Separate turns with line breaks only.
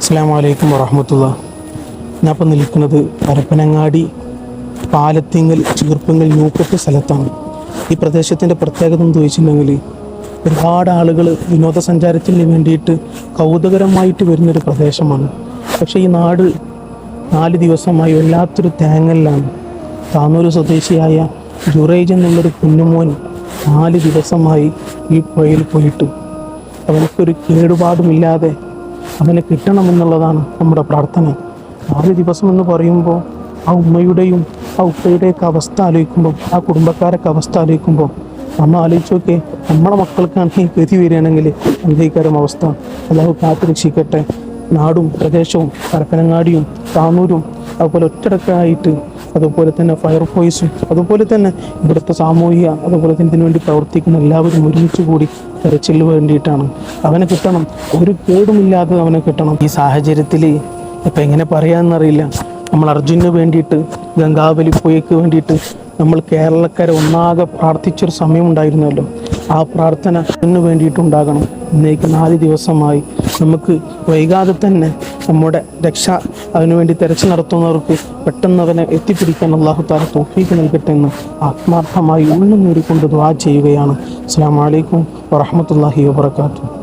അസ്സാം വലൈക്കും വറഹമത്തുള്ള ഞാൻ നിൽക്കുന്നത് പരപ്പനങ്ങാടി പാലത്തിങ്ങൽ ചീർപ്പങ്ങൽ ന്യൂക്കട്ട് സ്ഥലത്താണ്. ഈ പ്രദേശത്തിന്റെ പ്രത്യേകത എന്ന് ചോദിച്ചിട്ടുണ്ടെങ്കിൽ ഒരുപാട് ആളുകൾ വിനോദസഞ്ചാരത്തിന് വേണ്ടിയിട്ട് കൗതുകരമായിട്ട് വരുന്നൊരു പ്രദേശമാണ്. പക്ഷേ ഈ നാട് നാല് ദിവസമായി വല്ലാത്തൊരു തേങ്ങലിലാണ്. താനൂർ സ്വദേശിയായ ജുറേജ് എന്നുള്ളൊരു കുഞ്ഞുമോൻ നാല് ദിവസമായി ഈ പുഴയിൽ പോയിട്ട്. അവനക്കൊരു കേടുപാടുമില്ലാതെ അവനെ കിട്ടണമെന്നുള്ളതാണ് നമ്മുടെ പ്രാർത്ഥന. നാല് ദിവസം എന്ന് പറയുമ്പോൾ ആ ഉമ്മയുടെയും ആ ഉപ്പയുടെയൊക്കെ അവസ്ഥ ആലോചിക്കുമ്പോൾ ആ കുടുംബക്കാരൊക്കെ അവസ്ഥ ആലോചിക്കുമ്പോൾ നമ്മൾ ആലോചിച്ച് നോക്കെ നമ്മളെ മക്കൾക്കാണ് ഈ ഗതി വരികയാണെങ്കിൽ അന്ധീകാരം അവസ്ഥ? അല്ലാഹു കാത്തു രക്ഷിക്കട്ടെ നാടും പ്രദേശവും പരപ്പനങ്ങാടിയും താനൂരും അതുപോലെ ഒറ്റടക്കായിട്ട് അതുപോലെ തന്നെ ഫയർ ഫോഴ്സും അതുപോലെ തന്നെ ഇവിടുത്തെ സാമൂഹിക അതുപോലെ തന്നെ ഇതിനുവേണ്ടി പ്രവർത്തിക്കുന്ന എല്ലാവരും ഒരുമിച്ച് കൂടി തെരച്ചിലിന് വേണ്ടിയിട്ടാണ്. അവനെ കിട്ടണം. ഒരു കേടുമില്ലാതെ അവനെ കിട്ടണം. ഈ സാഹചര്യത്തിൽ ഇപ്പം എങ്ങനെ പറയാമെന്നറിയില്ല നമ്മൾ അർജുനന് വേണ്ടിയിട്ട് ഗംഗാവലി പുഴയ്ക്ക് വേണ്ടിയിട്ട് നമ്മൾ കേരളക്കാരെ ഒന്നാകെ പ്രാർത്ഥിച്ചൊരു സമയമുണ്ടായിരുന്നല്ലോ ആ പ്രാർത്ഥന അതിന് വേണ്ടിയിട്ടുണ്ടാകണം ഇന്നേക്ക് നാല് ദിവസമായി നമുക്ക് വൈകാതെ തന്നെ നമ്മുടെ രക്ഷ അതിനു വേണ്ടി തെരച്ചിൽ നടത്തുന്നവർക്ക് പെട്ടെന്ന് അവനെ എത്തിപ്പിടിക്കാൻ അള്ളാഹു താല തോഫീക്ക് നൽകട്ടെ എന്ന് ആത്മാർത്ഥമായി ഉള്ളുനീറിക്കൊണ്ട് ദ്വാ ചെയ്യുകയാണ്. അസ്സാം വലൈക്കും വറഹമത്തല്ലാഹി വാബർക്കാത്തു